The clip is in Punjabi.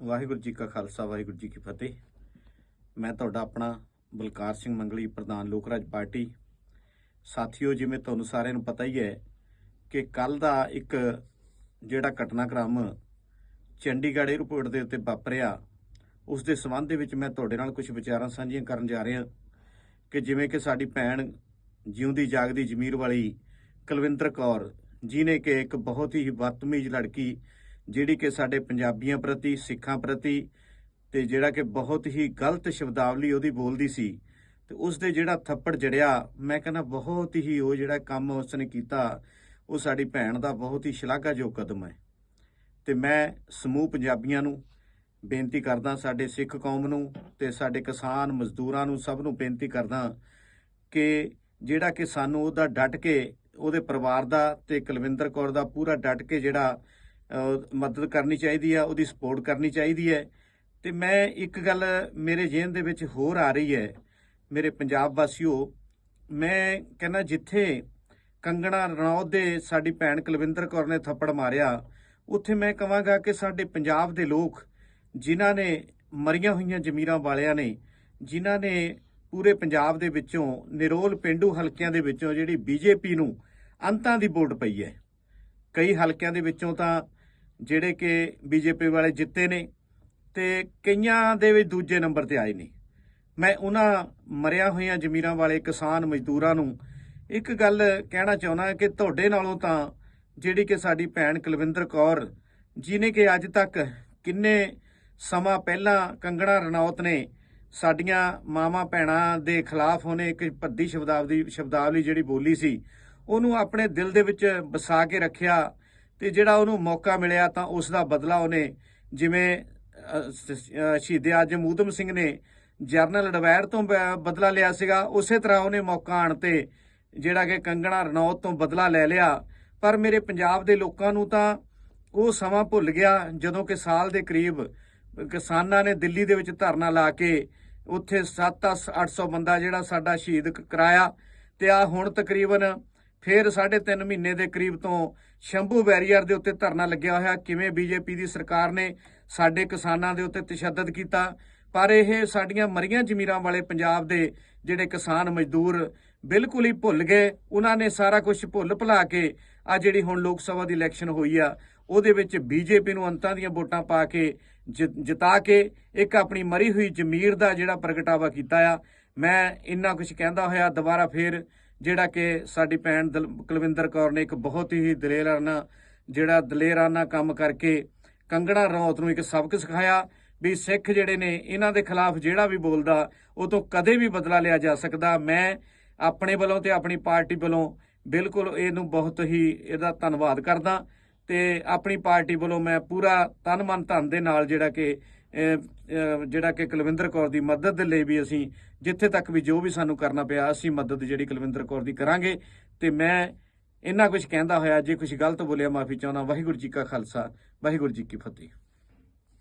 ਵਾਹਿਗੁਰੂ ਜੀ ਕਾ ਖਾਲਸਾ, ਵਾਹਿਗੁਰੂ ਜੀ ਕੀ ਫਤਿਹ। ਮੈਂ ਤੁਹਾਡਾ ਆਪਣਾ ਬਲਕਾਰ ਸਿੰਘ ਮੰਗਲੀ, ਪ੍ਰਧਾਨ ਲੋਕ ਰਾਜ ਪਾਰਟੀ। ਸਾਥੀਓ, ਜਿਵੇਂ ਤੁਹਾਨੂੰ ਸਾਰਿਆਂ ਨੂੰ ਪਤਾ ਹੀ ਹੈ ਕਿ ਕੱਲ ਦਾ ਇੱਕ ਜਿਹੜਾ ਘਟਨਾਕ੍ਰਮ ਚੰਡੀਗੜ੍ਹ 에ਅਰਪੋਰਟ ਦੇ ਉੱਤੇ ਵਾਪਰਿਆ, ਉਸ ਦੇ ਸਬੰਧ ਦੇ ਵਿੱਚ ਮੈਂ ਤੁਹਾਡੇ ਨਾਲ ਕੁਝ ਵਿਚਾਰਾਂ ਸਾਂਝੀਆਂ ਕਰਨ ਜਾ ਰਿਹਾ ਕਿ ਜਿਵੇਂ ਕਿ ਸਾਡੀ ਭੈਣ ਜਿਉਂਦੀ ਜਾਗਦੀ ਜ਼ਮੀਰ ਵਾਲੀ ਕੁਲਵਿੰਦਰ ਕੌਰ, ਜਿਨੇ ਕਿ ਇੱਕ ਬਹੁਤ ਹੀ ਬਦਤਮੀਜ਼ ਲੜਕੀ ਜਿਹੜੀ ਕਿ ਸਾਡੇ ਪੰਜਾਬੀਆਂ ਪ੍ਰਤੀ, ਸਿੱਖਾਂ ਪ੍ਰਤੀ ਤੇ ਜਿਹੜਾ ਕਿ ਬਹੁਤ ਹੀ ਗਲਤ ਸ਼ਬਦਾਵਲੀ ਉਹਦੀ ਬੋਲਦੀ ਸੀ ਤੇ ਉਸ ਦੇ ਜਿਹੜਾ ਥੱਪੜ ਜੜਿਆ, ਮੈਂ ਕਹਿੰਦਾ ਬਹੁਤ ਹੀ ਉਹ ਜਿਹੜਾ ਕੰਮ ਉਸਨੇ ਕੀਤਾ, ਉਹ ਸਾਡੀ ਭੈਣ ਦਾ ਬਹੁਤ ਹੀ ਸ਼ਲਾਘਾਯੋਗ ਕਦਮ ਹੈ। ਤੇ ਮੈਂ ਸਮੂਹ ਪੰਜਾਬੀਆਂ ਨੂੰ ਬੇਨਤੀ ਕਰਦਾ, ਸਾਡੇ ਸਿੱਖ ਕੌਮ ਨੂੰ ਤੇ ਸਾਡੇ ਕਿਸਾਨ ਮਜ਼ਦੂਰਾਂ ਨੂੰ ਸਭ ਨੂੰ ਬੇਨਤੀ ਕਰਦਾ ਕਿ ਜਿਹੜਾ ਕਿ ਸਾਨੂੰ ਉਹਦਾ ਡਟ ਕੇ, ਉਹਦੇ ਪਰਿਵਾਰ ਦਾ ਤੇ ਕੁਲਵਿੰਦਰ ਕੌਰ ਦਾ ਪੂਰਾ ਡਟ ਕੇ ਜਿਹੜਾ ਮਦਦ ਕਰਨੀ ਚਾਹੀਦੀ ਆ, ਉਹਦੀ ਸਪੋਰਟ ਕਰਨੀ ਚਾਹੀਦੀ ਹੈ। ਤੇ ਮੈਂ ਇੱਕ ਗੱਲ ਮੇਰੇ ਜੇਨ ਦੇ ਵਿੱਚ ਹੋਰ ਆ ਰਹੀ ਹੈ, ਮੇਰੇ ਪੰਜਾਬ ਵਾਸੀਓ। ਮੈਂ ਕਹਿੰਦਾ ਜਿੱਥੇ ਕੰਗਣਾ ਰਣੌਤ ਦੇ ਸਾਡੀ ਭੈਣ ਕੁਲਵਿੰਦਰ ਕੌਰ ਨੇ ਥੱਪੜ ਮਾਰਿਆ, ਉੱਥੇ ਮੈਂ ਕਹਾਂਗਾ ਕਿ ਸਾਡੇ ਪੰਜਾਬ ਦੇ ਲੋਕ, ਜਿਨ੍ਹਾਂ ਨੇ ਮਰੀਆਂ ਹੋਈਆਂ ਜ਼ਮੀਰਾਂ ਵਾਲਿਆਂ ਨੇ, ਜਿਨ੍ਹਾਂ ਨੇ ਪੂਰੇ ਪੰਜਾਬ ਦੇ ਵਿੱਚੋਂ, ਨਿਰੋਲ ਪਿੰਡੂ ਹਲਕਿਆਂ ਦੇ ਵਿੱਚੋਂ ਜਿਹੜੀ ਬੀਜੇਪੀ ਨੂੰ ਅੰਤਾਂ ਦੀ ਵੋਟ ਪਈ ਹੈ। ਕਈ ਹਲਕਿਆਂ ਦੇ ਵਿੱਚੋਂ ਤਾਂ ਜਿਹੜੇ ਕਿ ਬੀਜੇਪੀ ਵਾਲੇ ਜਿੱਤੇ ਨੇ ਤੇ ਕਈਆਂ ਦੇ ਵਿੱਚ ਦੂਜੇ ਨੰਬਰ ਤੇ ਆਏ ਨੇ। ਮੈਂ ਉਹਨਾਂ ਮਰਿਆ ਹੋਈਆਂ ਜ਼ਮੀਰਾਂ ਵਾਲੇ ਕਿਸਾਨ ਮਜ਼ਦੂਰਾਂ ਨੂੰ ਇੱਕ ਗੱਲ ਕਹਿਣਾ ਚਾਹੁੰਦਾ ਕਿ ਤੁਹਾਡੇ ਨਾਲੋਂ ਤਾਂ ਜਿਹੜੀ ਕਿ ਸਾਡੀ ਭੈਣ ਕੁਲਵਿੰਦਰ ਕੌਰ ਜਿਨੇ ਕਿ ਅੱਜ ਤੱਕ ਕਿੰਨੇ ਸਮਾਂ ਪਹਿਲਾਂ ਕੰਗਣਾ ਰਣੌਤ ਨੇ ਸਾਡੀਆਂ ਮਾਵਾਂ ਭੈਣਾਂ ਦੇ ਖਿਲਾਫ ਉਹਨੇ ਇੱਕ ਭੱਦੀ ਸ਼ਬਦਾਵਲੀ ਸ਼ਬਦਾਵਲੀ ਜਿਹੜੀ ਬੋਲੀ ਸੀ, ਉਹਨੂੰ ਆਪਣੇ ਦਿਲ ਦੇ ਵਿੱਚ ਵਸਾ ਕੇ ਰੱਖਿਆ ਤੇ ਜਿਹੜਾ ਉਹਨੂੰ ਮੌਕਾ ਮਿਲਿਆ ਤਾਂ ਉਸ ਦਾ ਬਦਲਾ ਉਹਨੇ ਜਿਵੇਂ ਅਹ, ਸ- ਅਹ, ਸ਼ਹੀਦ ਆਜਮ ਊਧਮ ਸਿੰਘ ਨੇ ਜਰਨਲ ਡਵੈਰ ਤੋਂ ਬ- ਬਦਲਾ ਲਿਆ ਸੀਗਾ ਉਸੇ ਤਰ੍ਹਾਂ ਉਹਨੇ ਮੌਕਾ ਆਣ ਤੇ ਜਿਹੜਾ ਕਿ ਕੰਗਣਾ ਰਣੌਤ ਤੋਂ ਬਦਲਾ ਲੈ ਲਿਆ। ਪਰ ਮੇਰੇ ਪੰਜਾਬ ਦੇ ਲੋਕਾਂ ਨੂੰ ਤਾਂ ਉਹ ਸਮਾਂ ਭੁੱਲ ਗਿਆ ਜਦੋਂ ਕਿ ਸਾਲ ਦੇ ਕਰੀਬ ਕਿਸਾਨਾਂ ਨੇ ਦਿੱਲੀ ਦੇ ਵਿੱਚ ਧਰਨਾ ਲਾ ਕੇ ਉੱਥੇ 7-800 ਬੰਦਾ ਜਿਹੜਾ ਸਾਡਾ ਸ਼ਹੀਦ ਕਰਾਇਆ। ਤੇ ਆ ਹੁਣ ਤਕਰੀਬਨ ਫੇਰ 3.5 ਮਹੀਨੇ ਦੇ ਕਰੀਬ ਤੋਂ ਸ਼ੰਭੂ ਬੈਰੀਅਰ ਦੇ ਉੱਤੇ ਧਰਨਾ ਲੱਗਿਆ ਹੋਇਆ। ਕਿਵੇਂ ਬੀਜੇਪੀ ਦੀ ਸਰਕਾਰ ਨੇ ਸਾਡੇ ਕਿਸਾਨਾਂ ਦੇ ਉੱਤੇ ਤਸ਼ੱਦਦ ਕੀਤਾ। ਪਰ ਇਹ ਸਾਡੀਆਂ ਮਰੀਆਂ ਜ਼ਮੀਰਾਂ ਵਾਲੇ ਪੰਜਾਬ ਦੇ ਜਿਹੜੇ ਕਿਸਾਨ ਮਜ਼ਦੂਰ ਬਿਲਕੁਲ ਹੀ ਭੁੱਲ ਗਏ। ਉਹਨਾਂ ਨੇ ਸਾਰਾ ਕੁਝ ਭੁੱਲ ਭੁਲਾ ਕੇ ਆ ਜਿਹੜੀ ਹੁਣ ਲੋਕ ਸਭਾ ਦੀ ਇਲੈਕਸ਼ਨ ਹੋਈ ਆ, ਉਹਦੇ ਵਿੱਚ ਬੀਜੇਪੀ ਨੂੰ ਅੰਤਾਂ ਦੀਆਂ ਵੋਟਾਂ ਪਾ ਕੇ ਜਿ- ਜਿਤਾ ਕੇ ਇੱਕ ਆਪਣੀ ਮਰੀ ਹੋਈ ਜ਼ਮੀਰ ਦਾ ਜਿਹੜਾ ਪ੍ਰਗਟਾਵਾ ਕੀਤਾ ਆ। ਮੈਂ ਇੰਨਾ ਕੁਝ ਕਹਿੰਦਾ ਹੋਇਆ, ਦੁਬਾਰਾ ਫੇਰ ਜਿਹੜਾ ਕਿ ਸਾਡੀ ਭੈਣ ਦਲ- ਕੁਲਵਿੰਦਰ ਕੌਰ ਨੇ ਇੱਕ ਬਹੁਤ ਹੀ ਦਲੇਰਾਨਾ, ਜਿਹੜਾ ਦਲੇਰਾਨਾ ਕੰਮ ਕਰਕੇ ਕੰਗਣਾ ਰੌਤ ਨੂੰ ਇੱਕ ਸਬਕ ਸਿਖਾਇਆ ਵੀ ਸਿੱਖ ਜਿਹੜੇ ਨੇ, ਇਹਨਾਂ ਦੇ ਖਿਲਾਫ ਜਿਹੜਾ ਵੀ ਬੋਲਦਾ, ਉਹ ਤੋਂ ਕਦੇ ਵੀ ਬਦਲਾ ਲਿਆ ਜਾ ਸਕਦਾ। ਮੈਂ ਆਪਣੇ ਵੱਲੋਂ ਤੇ ਆਪਣੀ ਪਾਰਟੀ ਵੱਲੋਂ ਬਿਲਕੁਲ ਇਹਨੂੰ ਬਹੁਤ ਹੀ ਇਹਦਾ ਧੰਨਵਾਦ ਕਰਦਾ ਤੇ ਆਪਣੀ ਪਾਰਟੀ ਵੱਲੋਂ ਮੈਂ ਪੂਰਾ ਤਨ ਮਨ ਧਨ ਦੇ ਨਾਲ ਜਿਹੜਾ ਕਿ ਜਿਹੜਾ ਕਿ ਕੁਲਵਿੰਦਰ ਕੌਰ ਦੀ ਮਦਦ ਦੇ ਲਈ ਵੀ ਅਸੀਂ ਜਿੱਥੇ ਤੱਕ ਵੀ ਜੋ ਵੀ ਸਾਨੂੰ ਕਰਨਾ ਪਿਆ, ਅਸੀਂ ਮਦਦ ਜਿਹੜੀ ਕੁਲਵਿੰਦਰ ਕੌਰ ਦੀ ਕਰਾਂਗੇ। ਤੇ ਮੈਂ ਇੰਨਾ ਕੁਝ ਕਹਿੰਦਾ ਹੋਇਆ, ਜੇ ਕੁਝ ਗਲਤ ਬੋਲਿਆ, ਮਾਫੀ ਚਾਹੁੰਦਾ, ਵਾਹਿਗੁਰੂ ਜੀ ਕਾ ਖਾਲਸਾ, ਵਾਹਿਗੁਰੂ ਜੀ ਕੀ ਫਤਿਹ।